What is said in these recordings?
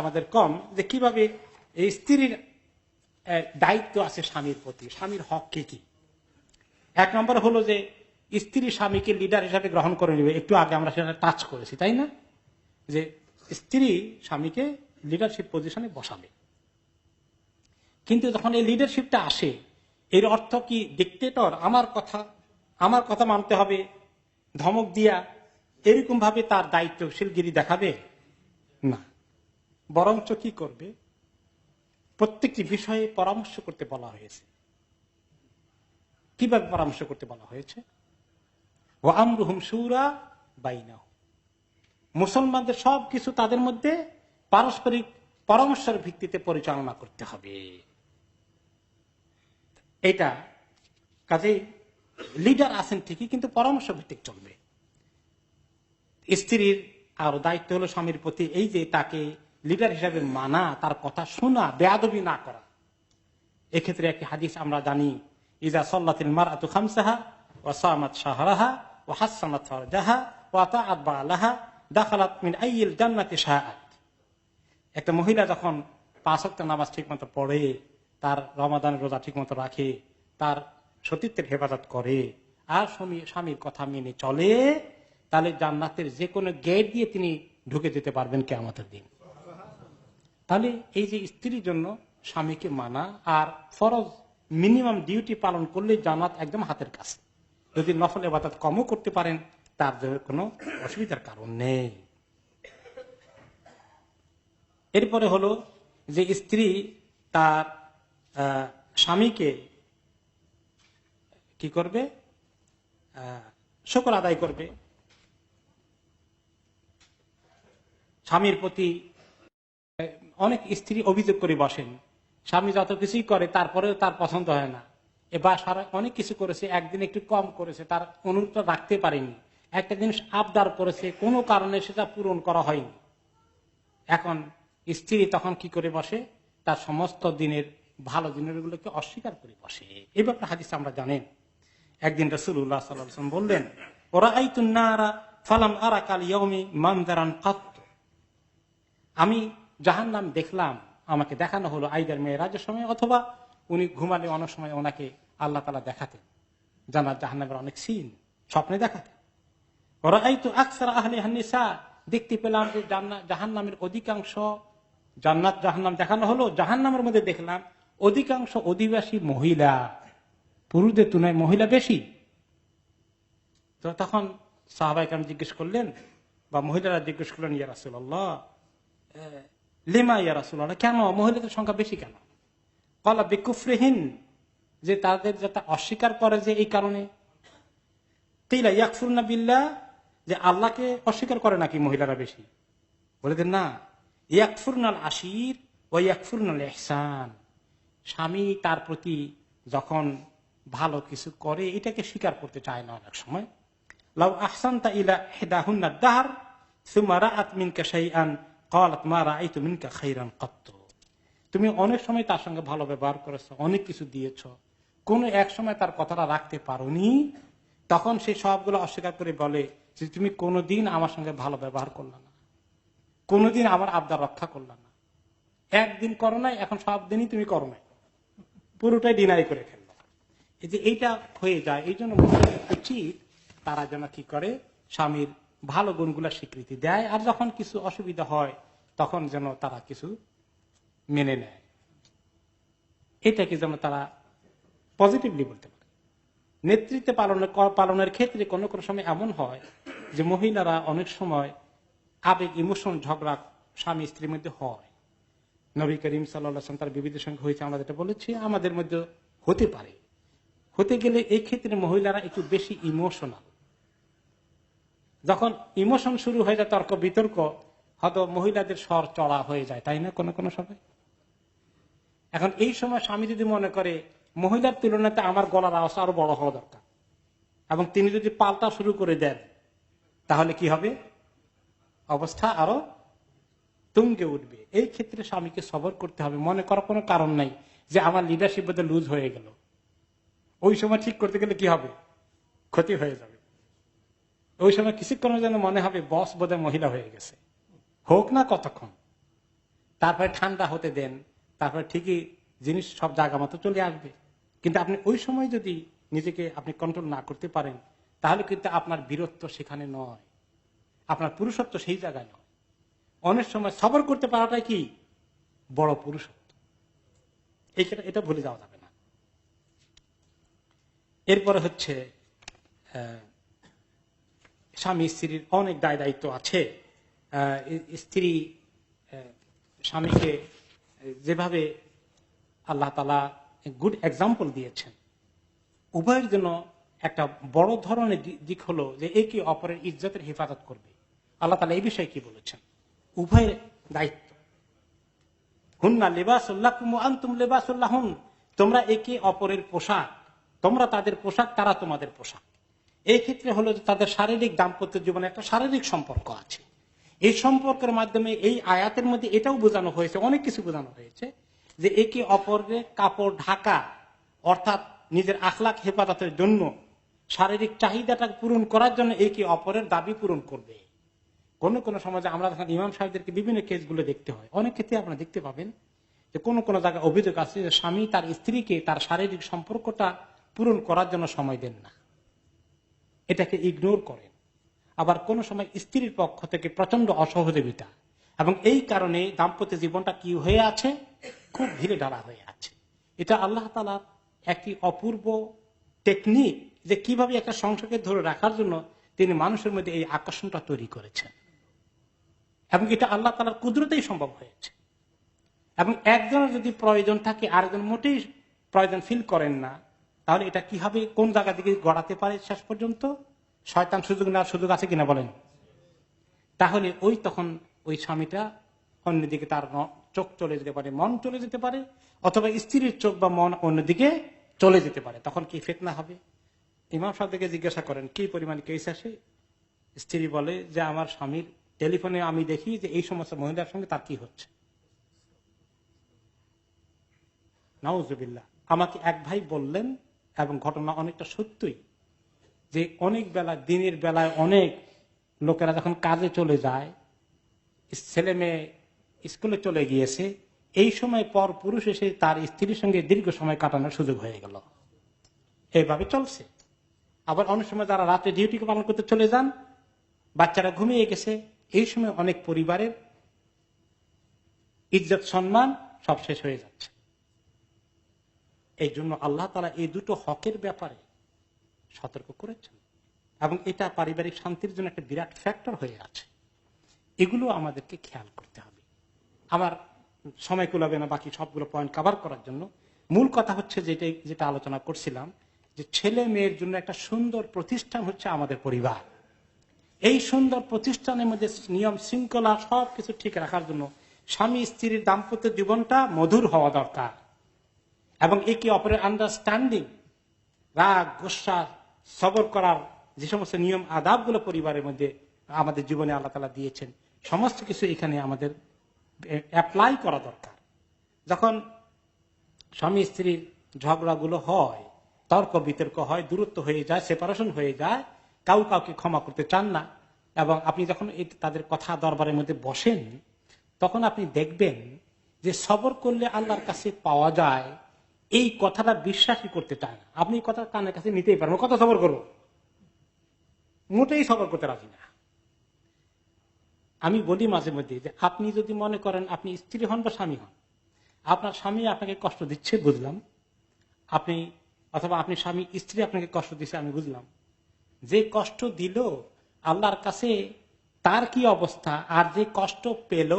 আমাদের কম, যে কীভাবে এই স্ত্রীর দায়িত্ব আছে স্বামীর প্রতি, স্বামীর হক কি কি? এক নম্বর হলো যে স্ত্রী স্বামীকে লিডার হিসাবে গ্রহণ করে নেবে, একটু আগে আমরা সেটা টাচ করেছি, তাই না? যে স্ত্রী স্বামীকে লিডারশিপ পজিশনে বসাবে। কিন্তু যখন এই লিডারশিপটা আসে, এর অর্থ কি ডিকটেটর আমার কথা আমার কথা মানতে হবে, ধমক দিয়া এরকম ভাবে তার দায়িত্বশীলগিরি দেখাবে? না। বরঞ্চ কি করবে? প্রত্যেকটি বিষয়ে পরামর্শ করতে বলা হয়েছে। কীভাবে পরামর্শ করতে বলা হয়েছে? ও আমরুহুম সুরা বাইনাহ। মুসলমানদের সবকিছু তাদের মধ্যে পারস্পরিক পরামর্শের ভিত্তিতে পরিচালনা করতে হবে। এটা কাজে লিডার আছেন ঠিকই, কিন্তু পরামর্শ ভিত্তিক চলবে। স্ত্রীর আর দায়িত্ব হলো স্বামীর প্রতি, এই যে তাকে লিডার হিসাবে মানা, তার কথা শোনা, বেয়াদবি না করা। এক্ষেত্রে একটি হাদিস আমরা জানি, ইজা সল্লাতিল মার আতু খামসাহা ও সামাত শাহরাহা ও হাসানাত জাহা ও আতাআত বালাহা দাখালাত মিন আইয়িল জান্নাতি শাহাত একটা মহিলা যখন পাঁচ ওয়াক্ত নামাজ ঠিক মতো পড়ে, তার রমাদানের রোজা ঠিক মতো রাখে, তার সতীত্বের হেফাজত করে, আর স্বামী, স্বামীর কথা মেনে চলে, তাহলে জান্নাতের যে কোনো গেট দিয়ে তিনি ঢুকে যেতে পারবেন কে আমাদের দিন। তাহলে এই যে স্ত্রীর জন্য স্বামীকে মানা আর ফরজ মিনিমাম ডিউটি পালন করলে জান্নাত একদম হাতের কাছে যদি নফল এবাদত কমও করতে পারেন, তার জন্য কোনো অসুবিধার কারণ নেই। এরপরে হলো যে স্ত্রী তার স্বামীকে কি করবে? শকর আদায় করবে। স্বামীর প্রতি অনেক স্ত্রী অভিযোগ করে বসেন, স্বামী যত কিছুই করে, তারপরেও তার পছন্দ হয় না। এবার সারা অনেক কিছু করেছে, একদিন একটু কম করেছে, তার অনুরোধটা রাখতে পারেনি। একটা জিনিস আবদার করেছে, কোনো কারণে সেটা পূরণ করা হয়নি। এখন স্ত্রী তখন কি করে বসে? তার সমস্ত দিনের, ভালো দিনের গুলোকে অস্বীকার করে বসে। এই ব্যাপারে হাদিস আমরা জানেন। একদিন রসুল্লাহ সাল্লাম বললেন ওরা এই তুন্নারা ফালাম আরা কাল ইয়মি মানদারান আমি জাহান নাম দেখলাম, আমাকে দেখানো হলো আইদার মেয়েরাজের সময় অথবা উনি ঘুমালে অনেক সময় ওনাকে আল্লাহ তালা দেখাতেন। জানার জাহান্নামের অনেক সিন স্বপ্নে দেখাতেন। ওরা এই তো আকসার আহলে হান্নিসা, দেখতে পেলাম যে জাহান নামের অধিকাংশ, জান্নাত জাহান্নাম দেখানো হলো জাহান নামের মধ্যে দেখলাম অধিকাংশ অধিবাসী মহিলা। পুরুষদের তুলনায় মহিলা বেশি। তো তখন সাহবাইকাম জিজ্ঞেস করলেন, বা মহিলারা জিজ্ঞেস করলেন, ইয়া রাসুল্লাহ লিমা ইয়া কেন? মহিলাদের সংখ্যা বেশি কেন? কলা বেকুফরেহীন, যে তাদের যাতে অস্বীকার করে যে এই কারণে। তিলা বিল্লাহ, যে আল্লাহকে অস্বীকার করে নাকি মহিলারা বেশি? বলে দেন, না। ইয়াকফুরনাল আশির ও ইয়াকফুরনাল এহসান স্বামী তার প্রতি যখন ভালো কিছু করে, এটাকে স্বীকার করতে চায় না অনেক সময়। লাউ আহসান তা ইলা হেদাহুন্না দাহার সুমারা আতমিনকা শাইআন মা কত্ত তুমি অনেক সময় তার সঙ্গে ভালো ব্যবহার করেছ, অনেক কিছু দিয়েছ। কোন এক সময় তার কথাটা রাখতে পারোনি। তখন সে সবগুলো অস্বীকার করে বলে যে, তুমি কোনোদিন আমার সঙ্গে ভালো ব্যবহার করলে না। কোনোদিন আমার আবদার রক্ষা করলে না। একদিন করো নাই, এখন সব দিনই তুমি করো নাই। পুরোটাই ডিনাই করে ফেলল। এই যে এইটা হয়ে যায়, এই জন্য উচিত তারা যেন কি করে, স্বামীর ভালো গুণগুলা স্বীকৃতি দেয়, আর যখন কিছু অসুবিধা হয়, তখন যেন তারা কিছু মেনে নেয়। এটাকে যেন তারা পজিটিভলি বলতে পারে। নেতৃত্বে পালনের পালনের ক্ষেত্রে কোনো কোনো সময় এমন হয় যে মহিলারা অনেক সময় আবেগ ইমোশন ঝগড়া স্বামী স্ত্রীর মধ্যে হয়। নবী করিম সাল্লাম তার বিবিধের সঙ্গে হয়েছে, আমরা যেটা বলেছি, আমাদের মধ্যে হতে পারে। হতে গেলে এই ক্ষেত্রে মহিলারা একটু বেশি ইমোশনাল যখন ইমোশন শুরু হয়ে যায়, তর্ক, বিতর্ক, হয়তো মহিলাদের স্বর চড়া হয়ে যায়, তাই না কোনো কোনো সময়? এখন এই সময় স্বামী যদি মনে করে, মহিলার তুলনাতে আমার গলার আওয়াজ আরও বড় হওয়া দরকার, এবং তিনি যদি পাল্টা শুরু করে দেন, তাহলে কি হবে? অবস্থা আরও তুঙ্গে উঠবে। এই ক্ষেত্রে স্বামীকে সবর করতে হবে। মনে করার কোনো কারণ নাই যে আমার লিডারশিপ বোধ লুজ হয়ে গেল। ওই সময় ঠিক করতে গেলে কি হবে? ক্ষতি হয়ে যাবে। ওই সময় কিছুক্ষণের জন্য মনে হবে বস বোধহয় মহিলা হয়ে গেছে। হোক না কতক্ষণ। তারপরে ঠান্ডা হতে দেন। তারপরে ঠিকই জিনিস সব জায়গা মতো চলে আসবে। কিন্তু আপনি ওই সময় যদি নিজেকে আপনি কন্ট্রোল না করতে পারেন তাহলে কিন্তু আপনার বীরত্ব সেখানে নয়। আপনার পুরুষত্ব সেই জায়গায় নয়। অনেক সময় সবর করতে পারাটাই কি? বড় পুরুষত্ব। এটা ভুলে যাওয়া যাবে না। এরপরে হচ্ছে আহ, স্বামী স্ত্রীর অনেক দায় দায়িত্ব আছে স্ত্রী স্বামীকে যেভাবে আল্লাহ তালা গুড এক্সাম্পল দিয়েছেন, উভয়ের জন্য একটা বড় ধরনের দিক হলো যে একে অপরের ইজ্জতের হেফাজত করবে। আল্লাহ তালা এই বিষয়ে কি বলেছেন? উভয়ের দায়িত্ব। হুন্না লেবাসুল্লাহ আন্তুম লেবাসুল্লাহ তোমরা একে অপরের পোশাক, তোমরা তাদের পোশাক, তারা তোমাদের পোশাক। এই ক্ষেত্রে হলো যে তাদের শারীরিক দাম্পত্য জীবনে একটা শারীরিক সম্পর্ক আছে। এই সম্পর্কের মাধ্যমে এই আয়াতের মধ্যে এটাও বোঝানো হয়েছে, অনেক কিছু বোঝানো হয়েছে যে একে অপরের কাপড় ঢাকা অর্থাৎ নিজের আখলাখ হেফাজতের জন্য শারীরিক চাহিদাটা পূরণ করার জন্য একে অপরের দাবি পূরণ করবে। কোন কোন সমাজে আমরা যখন ইমাম সাহেবদেরকে বিভিন্ন কেসগুলো দেখতে হয়। অনেক ক্ষেত্রে আপনারা দেখতে পাবেন যে কোন কোন জায়গায় অভিযোগ আছে যে স্বামী তার স্ত্রীকে তার শারীরিক সম্পর্কটা পূরণ করার জন্য সময় দেন না। এটাকে ইগনোর করেন। আবার কোন সময় স্ত্রীর পক্ষ থেকে প্রচণ্ড অসহযোগিতা এবং এই কারণে দাম্পত্য জীবনটা কি হয়ে আছে? খুব ধীরে ঢালা হয়ে আছে। এটা আল্লাহ তালার একটি অপূর্ব টেকনিক যে কীভাবে একটা সংসারকে ধরে রাখার জন্য তিনি মানুষের মধ্যে এই আকর্ষণটা তৈরি করেছেন। এবং এটা আল্লাহ তালার কুদরতেই সম্ভব হয়েছে। এবং একজনের যদি প্রয়োজন থাকে, আরেকজন মোটেই প্রয়োজন ফিল করেন না তাহলে এটা কীভাবে, কোন জায়গা দিকে গড়াতে পারে শেষ পর্যন্ত? শয়তান সুযোগ নেওয়ার সুযোগ আছে কিনা বলেন? তাহলে ওই তখন ওই স্বামীটা অন্যদিকে তার চোখ চলে যেতে পারে, মন চলে যেতে পারে, অথবা স্ত্রীর চোখ বা মন অন্যদিকে চলে যেতে পারে। তখন কি ফেতনা হবে? ইমাম সাহেবকে জিজ্ঞাসা করেন, কি পরিমাণ কেস আসে স্ত্রী বলে, যে আমার স্বামীর টেলিফোনে আমি দেখি যে এই সমস্ত মহিলার সঙ্গে তার কি হচ্ছে? নওয়াজবিল্লা আমাকে এক ভাই বললেন এবং ঘটনা অনেকটা সত্যই যে অনেক বেলা, দিনের বেলায় অনেক লোকেরা যখন কাজে চলে যায়, ছেলে মেয়ে স্কুলে চলে গিয়েছে, এই সময় পর পুরুষ এসে তার স্ত্রীর সঙ্গে দীর্ঘ সময় কাটানোর সুযোগ হয়ে গেল। এইভাবে চলছে। আবার অনেক সময় যারা রাতে ডিউটি পালন করতে চলে যান, বাচ্চারা ঘুমিয়ে গেছে, এই সময় অনেক পরিবারের ইজ্জত, সম্মান সব শেষ হয়ে যাচ্ছে। এই জন্য আল্লাহ তালা এই দুটো হকের ব্যাপারে সতর্ক করেছেন। এবং এটা পারিবারিক শান্তির জন্য একটা বিরাট ফ্যাক্টর হয়ে আছে। এগুলো আমাদেরকে খেয়াল করতে হবে। আমার সময় কুলাবে না, বাকি সবগুলো পয়েন্ট কভার করার জন্য। মূল কথা হচ্ছে যেটা যেটা আলোচনা করছিলাম, যে ছেলে মেয়ের জন্য একটা সুন্দর প্রতিষ্ঠান হচ্ছে আমাদের পরিবার। এই সুন্দর প্রতিষ্ঠানের মধ্যে নিয়ম শৃঙ্খলা সবকিছু ঠিক রাখার জন্য স্বামী স্ত্রীর দাম্পত্য জীবনটা মধুর হওয়া দরকার। এবং একে অপরের আন্ডারস্ট্যান্ডিং রাগ, গোসা, সবর করার যে সমস্ত নিয়ম, আদাবগুলো পরিবারের মধ্যে আমাদের জীবনে আল্লাহ তালা দিয়েছেন, সমস্ত কিছু এখানে আমাদের অ্যাপ্লাই করা দরকার। যখন স্বামী স্ত্রীর ঝগড়াগুলো হয়, তর্ক বিতর্ক হয়, দূরত্ব হয়ে যায় সেপারেশন হয়ে যায়, কাউ কাউকে ক্ষমা করতে চান না, এবং আপনি যখন তাদের কথা দরবারের মধ্যে বসেন, তখন আপনি দেখবেন যে সবর করলে আল্লাহর কাছে পাওয়া যায় এই কথাটা বিশ্বাসই করতে চায় না। আপনি কথা কানের কাছে নিতেই পারেন কত সবর করব। মোটেই সবর করতে রাজি না। আমি বলি মাঝে মধ্যে যে, আপনি যদি মনে করেন আপনি স্ত্রী হন বা স্বামী হন, আপনার স্বামী আপনাকে কষ্ট দিচ্ছে, বুঝলাম। আপনি, অথবা আপনি স্বামী, স্ত্রী আপনাকে কষ্ট দিচ্ছে, আমি বুঝলাম। যে কষ্ট দিল, আল্লাহর কাছে তার কি অবস্থা? আর যে কষ্ট পেল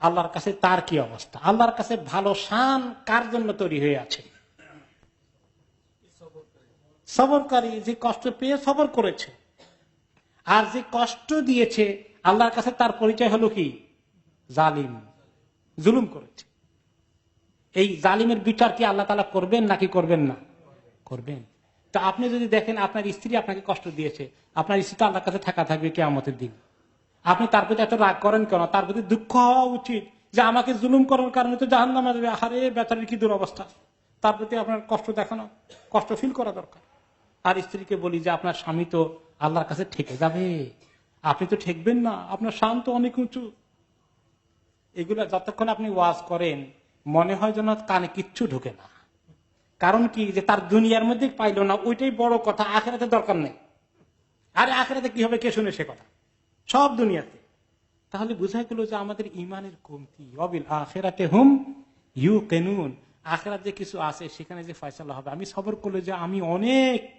আল্লাহর কাছে তার কি অবস্থা? আল্লাহর কাছে ভালো শান কার জন্য তৈরি হয়ে আছে? সবরকারী যে কষ্ট পেয়ে সবর করেছে। আর যে কষ্ট দিয়েছে, আল্লাহর কাছে তার পরিচয় হলো কি? জালিম। জুলুম করেছে। এই জালিমের বিচার কি আল্লাহ তালা করবেন নাকি করবেন না? করবেন। তা আপনি যদি দেখেন আপনার স্ত্রী আপনাকে কষ্ট দিয়েছে, আপনার স্ত্রী তো আল্লাহর কাছে থাকা থাকবে কেয়ামতের দিন। আপনি তার প্রতি এত রাগ করেন কেন? তার প্রতি দুঃখ হওয়া উচিত যে আমাকে জুলুম করার কারণে তো জাহান নামা যাবে আহারে, বেচারের কি দুরবস্থা? তার প্রতি আপনার কষ্ট দেখানো, কষ্ট ফিল করা দরকার। আর স্ত্রীকে বলি যে, আপনার স্বামী তো আল্লাহর কাছে ঠেকে যাবে। আপনি তো ঠেকবেন না। আপনার শান তো অনেক উঁচু। এগুলো যতক্ষণ আপনি ওয়াজ করেন, মনে হয় যেন কানে কিচ্ছু ঢুকে না। কারণ কি? যে তার দুনিয়ার মধ্যে পাইলো না, ওইটাই বড় কথা। আখেরাতে দরকার নেই। আরে আখেরাতে কি হবে? কে শুনে সে কথা? সব দুনিয়াতে। তাহলে বোঝা গেল যে আমাদের ইমানের কমতি। অবিল আখেরাতে হুম ইউ কেনুন আখেরাত যে কিছু আছে, সেখানে যে ফয়সালা হবে। আমি সবর করলে যে আমি অনেক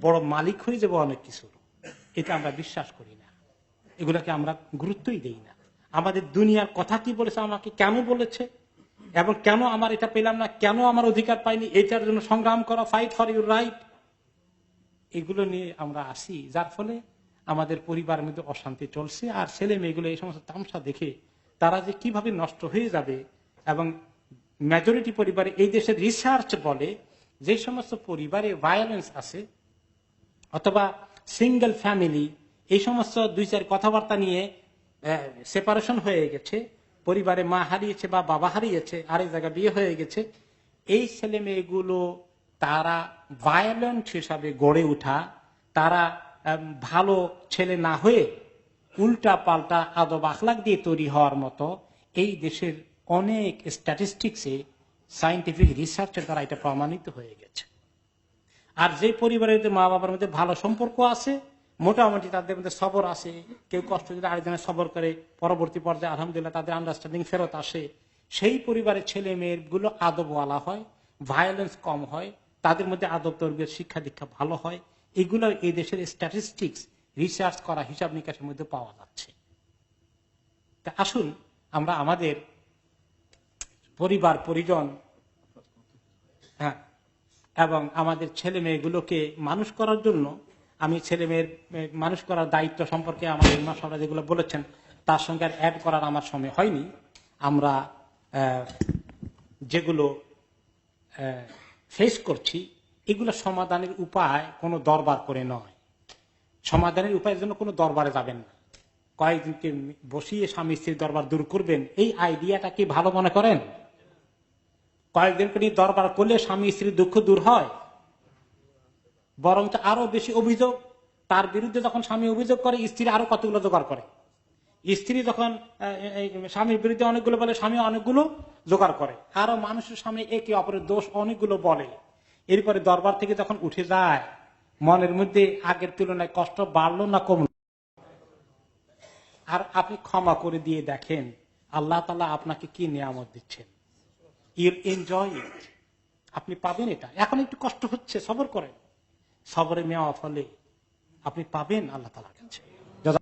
বড় মালিক হয়ে যাব অনেক কিছু। এটা আমরা বিশ্বাস করি না। এগুলাকে আমরা গুরুত্বই দেই না। আমাদের দুনিয়ার কথা কি বলেছে, আমাকে কেন বলেছে? এবং কেন আমার এটা পেলাম না? কেন আমার অধিকার পাইনি? এটার জন্য সংগ্রাম করা ফাইট ফর ইউর রাইট এগুলো নিয়ে আমরা আসি। যার ফলে আমাদের পরিবারের মধ্যে অশান্তি চলছে, আর ছেলে মেয়েগুলো এই সমস্ত তামসা দেখে তারা যে কীভাবে নষ্ট হয়ে যাবে এবং মেজরিটি পরিবারে এই দেশের রিসার্চ বলে যে সমস্ত পরিবারে ভায়োলেন্স আছে অথবা সিঙ্গেল ফ্যামিলি এই সমস্ত দুই চার কথাবার্তা নিয়ে সেপারেশন হয়ে গেছে, পরিবারে মা হারিয়েছে বা বাবা হারিয়েছে, আরেক জায়গায় বিয়ে হয়ে গেছে, এই ছেলে মেয়েগুলো তারা ভায়োলেন্ট হিসাবে গড়ে ওঠা, তারা ভালো ছেলে না হয়ে উল্টা পাল্টা আদব আখলাক দিয়ে তৈরি হওয়ার মতো এই দেশের অনেক স্ট্যাটিস্টিক্সে সাইন্টিফিক রিসার্চের দ্বারা এটা প্রমাণিত হয়ে গেছে। আর যে পরিবারের মা বাবার মধ্যে ভালো সম্পর্ক আছে, মোটামুটি তাদের মধ্যে সবর আছে, কেউ কষ্ট দিলে আরেকজনের সবর করে, পরবর্তী পর্যায়ে আলহামদুলিল্লাহ তাদের আন্ডারস্ট্যান্ডিং ফেরত আসে। সেই পরিবারের ছেলে মেয়েরগুলো আদবওয়ালা হয় ভায়োলেন্স কম হয়, তাদের মধ্যে আদব তর্বের শিক্ষা দীক্ষা ভালো হয় এগুলো এই দেশের স্ট্যাটিস্টিক্স রিসার্চ করা, হিসাব নিকাশের মধ্যে পাওয়া যাচ্ছে। তা আসুন, আমরা আমাদের পরিবার, পরিজন হ্যাঁ এবং আমাদের ছেলে মেয়েগুলোকে মানুষ করার জন্য আমি ছেলে মেয়ের, মানুষ করার দায়িত্ব সম্পর্কে আমাদের ইমাম সাহেবরা যেগুলো বলেছেন, তার সঙ্গে আর অ্যাড করার আমার সময় হয়নি। আমরা যেগুলো ফেস করছি এগুলো সমাধানের উপায় কোনো দরবার করে নয়। সমাধানের উপায়ের জন্য কোনো দরবারে যাবেন না। কয়েকদিনকে বসিয়ে স্বামী স্ত্রীর দরবার দূর করবেন, এই আইডিয়াটা কি ভালো মনে করেন? কয়েকদিনকে নিয়ে দরবার করলে স্বামী স্ত্রীর দুঃখ দূর হয়। বরং আরও বেশি অভিযোগ, তার বিরুদ্ধে যখন স্বামী অভিযোগ করে, স্ত্রী আরও কতগুলো জোগাড় করে। স্ত্রী যখন স্বামীর বিরুদ্ধে অনেকগুলো বলে, স্বামী অনেকগুলো জোগাড় করে। আরও মানুষের সামনে একে অপরের দোষ অনেকগুলো বলে। এরপরে দরবার থেকে যখন উঠে যায়, মনের মধ্যে আগের তুলনায় কষ্ট বাড়লো না কমলো? আর আপনি ক্ষমা করে দিয়ে দেখেন, আল্লাহ তালা আপনাকে কি নিয়ামত দিচ্ছেন? ইউল এনজয় ইট আপনি পাবেন এটা। এখন একটু কষ্ট হচ্ছে, সবর করেন। সবরে নেওয়া ফলে আপনি পাবেন আল্লাহ তালার কাছে।